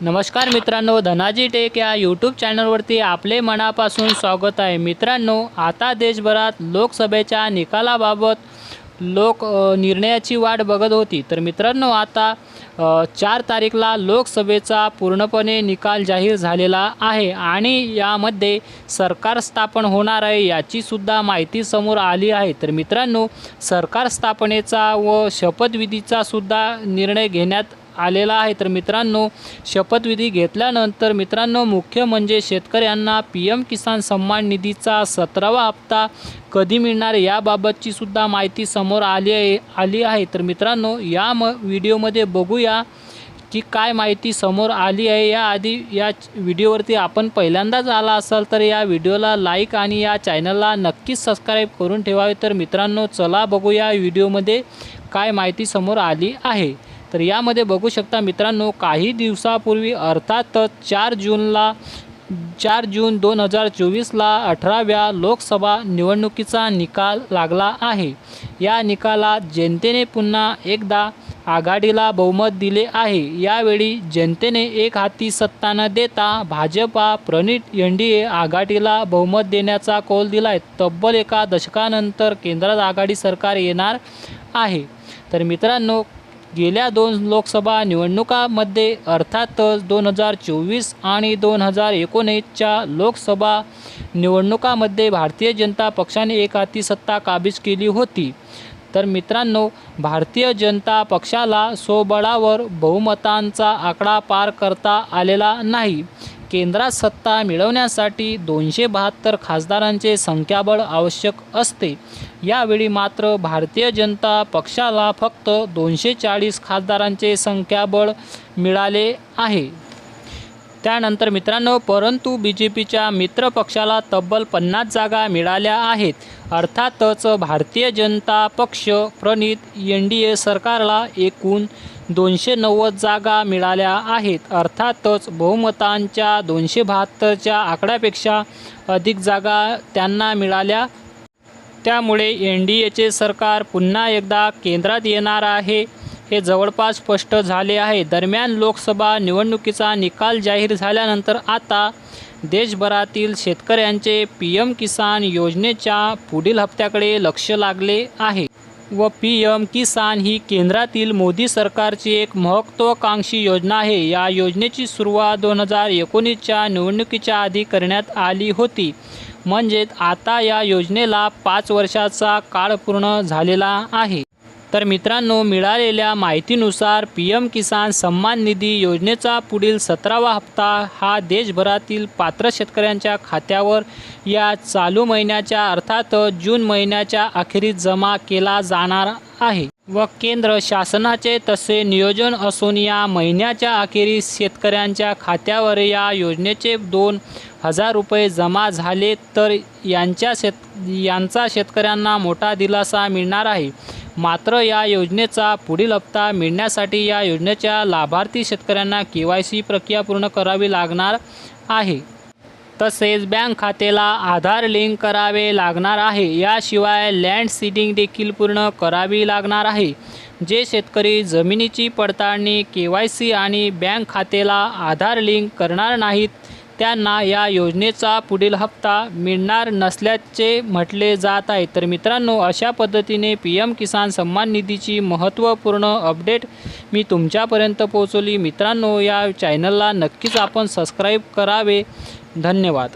नमस्कार मित्रांनो धनाजी टेक या यूट्यूब चॅनलवरती आपले मनापासून स्वागत आहे. मित्रांनो आता देशभरात लोकसभेच्या निकालाबाबत लोक निर्णयाची वाट बघत होती. तर मित्रांनो आता चार तारीखला लोकसभेचा पूर्णपणे निकाल जाहीर झालेला आहे आणि यामध्ये सरकार स्थापन होणार आहे याचीसुद्धा माहिती समोर आली आहे. तर मित्रांनो सरकार स्थापनेचा व शपथविधीचा सुद्धा निर्णय घेण्यात आलेला आहे. तर मित्रांनो शपथविधी घेतल्यानंतर मित्रांनो मुख्य म्हणजे शेतकऱ्यांना पी एम किसान सन्मान निधीचा सतरावा हप्ता कधी मिळणार याबाबतची सुद्धा माहिती समोर आली आहे आली आहे. तर मित्रांनो या म व्हिडिओमध्ये बघूया की काय माहिती समोर आली आहे. याआधी या व्हिडिओवरती आपण पहिल्यांदाच आला असाल तर या व्हिडिओला लाईक आणि या चॅनलला नक्कीच सबस्क्राईब करून ठेवावे. तर मित्रांनो चला बघूया व्हिडिओमध्ये काय माहिती समोर आली आहे. तर यामध्ये बघू शकता मित्रांनो काही दिवसापूर्वी अर्थातच चार जूनला चार जून दोन हजार चोवीसला अठराव्या लोकसभा निवडणुकीचा निकाल लागला आहे. या निकालात जनतेने पुन्हा एकदा आघाडीला बहुमत दिले आहे. यावेळी जनतेने एक हाती सत्ता न देता भाजपा प्रणित एन डी ए आघाडीला बहुमत देण्याचा कौल दिला आहे तब्बल एका दशकानंतर केंद्रात आघाडी सरकार येणार आहे. तर मित्रांनो गेल्या दोन लोकसभा निवडणुकामध्ये अर्थातच दोन हजार चोवीस आणि दोन हजार एकोणीसच्या लोकसभा निवडणुकामध्ये भारतीय जनता पक्षाने एक हाती सत्ता काबीज केली होती. तर मित्रांनो भारतीय जनता पक्षाला स्वबळावर बहुमतांचा आकडा पार करता आलेला नाही. केंद्रात सत्ता मिळवण्यासाठी दोनशे बहात्तर खासदारांचे संख्याबळ आवश्यक असते. यावेळी मात्र भारतीय जनता पक्षाला फक्त दोनशे चाळीस खासदारांचे संख्याबळ मिळाले आहे. त्यानंतर मित्रांनो परंतु बी जे पीच्या मित्रपक्षाला तब्बल पन्नास जागा मिळाल्या आहेत. अर्थातच भारतीय जनता पक्ष प्रणित एन डी ए सरकारला एकूण दोनशे नव्वद जागा मिळाल्या आहेत. अर्थातच बहुमतांच्या दोनशे बहात्तरच्या आकड्यापेक्षा अधिक जागा त्यांना मिळाल्या. त्यामुळे एन डी एचे सरकार पुन्हा एकदा केंद्रात येणार आहे. हे जवळपास स्पष्ट झाले आहे. दरम्यान लोकसभा निवडणुकीचा निकाल जाहीर झाल्यानंतर आता देशभरातील शेतकऱ्यांचे पी एम किसान योजनेच्या पुढील हप्त्याकडे लक्ष लागले आहे व पी एम किसान ही केंद्रातील मोदी सरकारची एक महत्त्वाकांक्षी योजना आहे. या योजनेची सुरुवात दोन हजार एकोणीसच्या निवडणुकीच्या आधी करण्यात आली होती. म्हणजेच आता या योजनेला पाच वर्षाचा काळ पूर्ण झालेला आहे. तर मित्रांनो मिळालेल्या माहितीनुसार पी एम किसान सन्मान निधी योजनेचा पुढील सतरावा हप्ता हा देशभरातील पात्र शेतकऱ्यांच्या खात्यावर या चालू महिन्याच्या अर्थात जून महिन्याच्या अखेरीस जमा केला जाणार आहे. व केंद्र शासनाचे तसे नियोजन असून या महिन्याच्या अखेरीस शेतकऱ्यांच्या खात्यावर या योजनेचे दोन हजार रुपये जमा झाले तर यांच्या शेत यांचा शेतकऱ्यांना मोठा दिलासा मिळणार आहे. मात्र या योजनेचा पुढील हप्ता मिळण्यासाठी या योजनेच्या लाभार्थी शेतकऱ्यांना के वाय सी प्रक्रिया पूर्ण करावी लागणार आहे. तसेच बँक खात्याला आधार लिंक करावे लागणार आहे. याशिवाय लँड सीडिंग देखील पूर्ण करावी लागणार आहे. जे शेतकरी जमिनीची पडताळणी के वाय सी आणि बँक खात्याला आधार लिंक करणार नाहीत त्यांना या योजनेचा पुढील हप्ता मिळणार नसल्याचे म्हटले जात आहे. तर मित्रांनो अशा पद्धतीने पी एम किसान सन्मान निधीची महत्त्वपूर्ण अपडेट मी तुमच्यापर्यंत पोहोचवली. मित्रांनो या चॅनलला नक्कीच आपण सबस्क्राईब करावे. धन्यवाद.